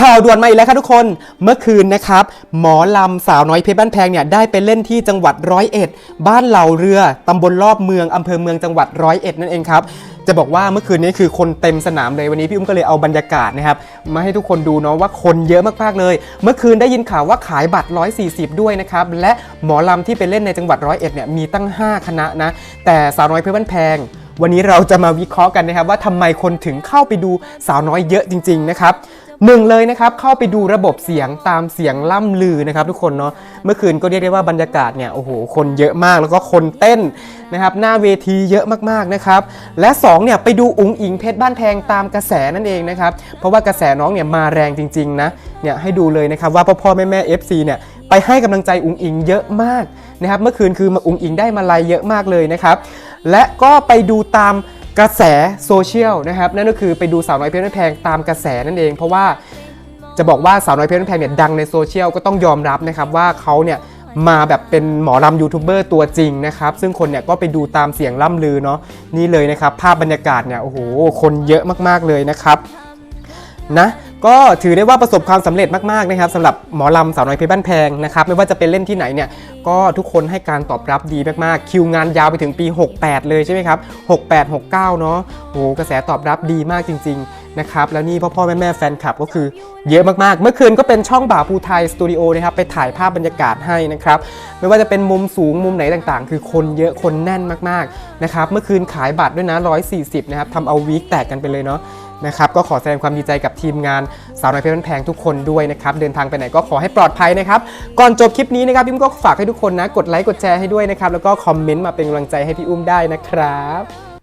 ข่าวด่วนมาอีกแล้วครับทุกคน เมื่อคืนนะครับ หมอลำสาวน้อยเพชรบ้านแพงเนี่ยได้ไปเล่นที่จังหวัดร้อยเอ็ด บ้านเหล่าเรือ ตำบลรอบเมือง อำเภอเมืองจังหวัดร้อยเอ็ดนั่นเองครับ จะบอกว่าเมื่อคืนนี้คือคนเต็มสนามเลยวันนี้พี่อุ้มก็เลยเอาบรรยากาศนะครับมาให้ทุกคนดูเนาะว่าคนเยอะมากๆเลย เมื่อคืนได้ยินข่าวว่าขายบัตร 140 ด้วยนะครับ และหมอลำที่ไปเล่นในจังหวัดร้อยเอ็ดเนี่ยมีตั้ง 5 คณะนะ แต่สาวน้อยเพชรบ้านแพงวันนี้เราจะมาวิเคราะห์กันนะครับว่าทำไมคนถึงเข้าไปดูสาวน้อยเยอะจริง ๆ นะครับ หนึ่งเลยนะครับเข้าไปดูระบบเสียงตามเสียงล่ำลือนะครับ ทุกคนเนาะเมื่อคืนก็เรียกได้ว่าบรรยากาศเนี่ยโอ้โหคนเยอะมากแล้วก็คนเต้นนะครับหน้าเวทีเยอะมากๆนะครับและสองเนี่ยไปดูอุ๋งอิงเพชรบ้านแพงตามกระแสนั่นเองนะครับเพราะว่ากระแสน้องเนี่ยมาแรงจริงๆนะเนี่ยให้ดูเลยนะครับว่าพ่อพ่อแม่แม่ FC เนี่ยไปให้กำลังใจอุ๋งอิงเยอะมากนะครับเมื่อคืนคืออุ๋งอิงได้มาลัยเยอะมากเลยนะครับและก็ไปดูตาม กระแสโซเชียลนะครับนั่นก็คือไปดูสาวน้อยเพชรบ้นแพงตามกระแสนั่นเอง เพราะว่าจะบอกว่าสาวน้อยเพชรบ้นแพงเนี่ยดังในโซเชียลก็ต้องยอมรับนะครับว่าเขาเนี่ยมาแบบเป็นหมอลำยูทูบเบอร์ตัวจริงนะครับ ซึ่งคนเนี่ยก็ไปดูตามเสียงล่ำลือเนาะนี่เลยนะครับ ภาพบรรยากาศเนี่ยโอ้โหคนเยอะมากๆเลยนะครับนะ ก็ถือได้ว่าประสบความสำเร็จมากๆนะครับสำหรับหมอลำสาวน้อยเพชรบ้านแพงนะครับไม่ว่าจะเป็นเล่นที่ไหนเนี่ยก็ทุกคนให้การตอบรับดีมากๆ คิวงานยาวไปถึงปี 68 เลยใช่ไหมครับ 68 69 เนาะโหกระแสตอบรับดีมากจริง ๆ นะครับแล้วนี่พ่อพ่อแม่แม่แฟนคลับก็คือเยอะมากๆ เมื่อคืนก็เป็นช่องบ่าวภูไทยสตูดิโอนะครับไปถ่ายภาพบรรยากาศให้นะครับไม่ว่าจะเป็นมุมสูงมุมไหนต่างๆ คือคนเยอะคนแน่นมากๆนะครับเมื่อคืนขายบัตรด้วยนะ140นะครับทำเอาวีคแตกกันไปเลยเนาะนะครับก็ขอแสดงความดีใจกับทีมงานสาวน้อยเพชรบ้านแพงทุกคนด้วยนะครับเดินทางไปไหนก็ขอให้ปลอดภัยนะครับก่อนจบคลิปนี้นะครับพี่อุ้มก็ฝากให้ทุกคนนะกดไลค์กดแชร์ให้ด้วยนะครับแล้วก็คอมเมนต์มาเป็นกำลังใจให้พี่อุ้มได้นะครับ